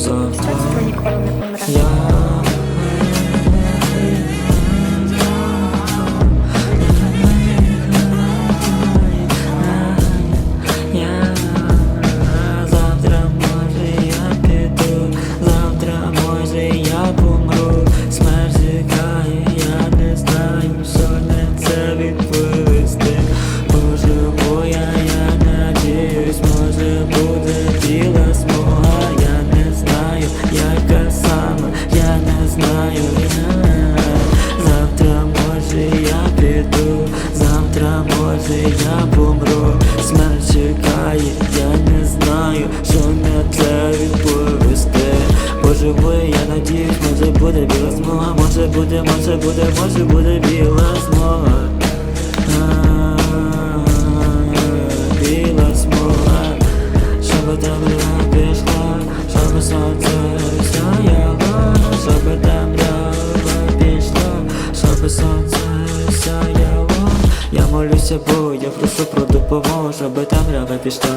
завтра Я знаю не Завтра може я піду, завтра може я помру, смерть чекає, я не знаю, що на це відповісти. Поживу, я надіюсь, може буде біла змога, може буде, може буде, може буде біла змога, Біла смога, щоб там пішла, щоб сонце сонце сяяло Я молюся, бо я прошу про допомогу, щоб темрява пішла.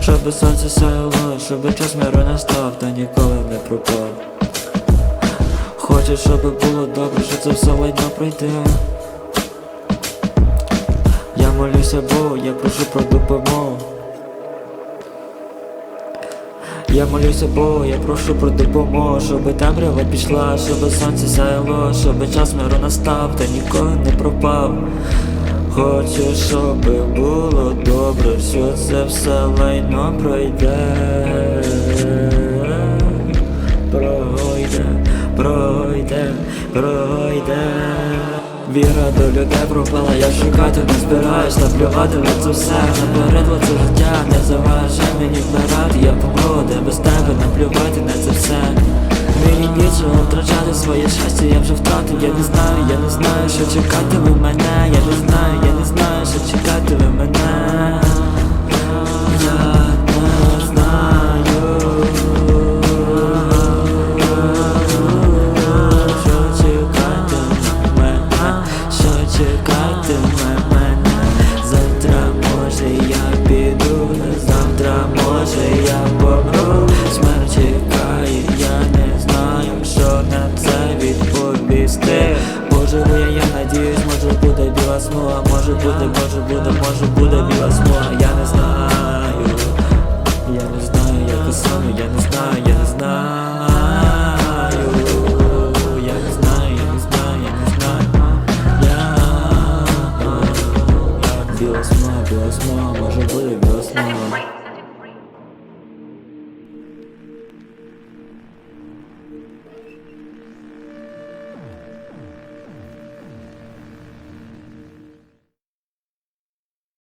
Щоб сонце сяяло, щоб час миру настав, та ніколи не пропав. Хочу, щоб було добре, що це все лайно пройде. Я молюся, бо я прошу про допомогу я молюся Богу, я прошу про допомогу, щоб темрява пішла, щоб сонце сяяло, щоб час миру настав, та ніколи не пропав. Хочу, щоб було добре, що це все лайно пройде. Пройде, пройде, пройде. Віра до людей пропала, я шукати не збираюсь, наплювати на це все, набередло це життя, не заважай мені без тебе наплювати на це все. Мені нічого втрачати своє щастя, я вже втратив, я не знаю, я не знаю, що чекати ви мене, я не знаю, я не знаю, що чекати ви мене. Смуга, може буде, може буде, може буде біла смуга, я не знаю. Я не знаю, як саме, я не знаю, я не знаю. Я не знаю, я не знаю, я не знаю. Я біла смуга, біла смуга, може буде біла смуга.